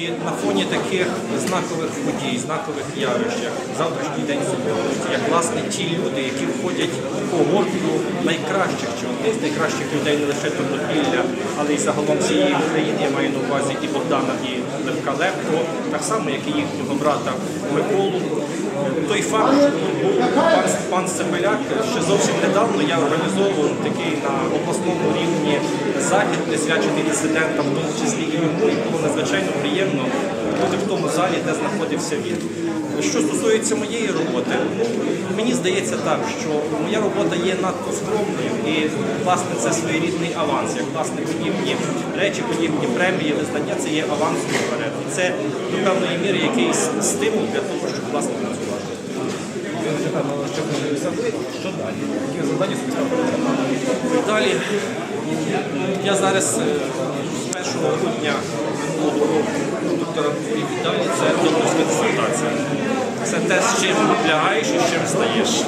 І на фоні таких знакових подій, знакових явищ, як завтрашній день соборності, як власне ті люди, які входять в когорту найкращих з найкращих людей не лише Тернопілля, але й загалом всієї України. Я маю на увазі і Богдана, і Левка Лепко, так само, як і їхнього брата Миколу. Той факт, що був пан, пан Цепеляк, ще зовсім недавно я організовував такий на обласному рівні захід, присвячений дисидентам, в тому числі і йому, і було надзвичайно приємно бути в тому залі, де знаходився він. Що стосується моєї роботи, ну, мені здається так, що моя робота є надто скромною і власне це своєрідний аванс, як власне подібні речі, подібні премії, визнання це є авансом вперед. І це до певної міри якийсь стимул для того, щоб власне працювати. Що далі? Які завдання? Далі я зараз е, з 1 грудня минулого року в докторантурі і далі це докторська дисертація. Це те, з чим лягаєш і з чим стаєш.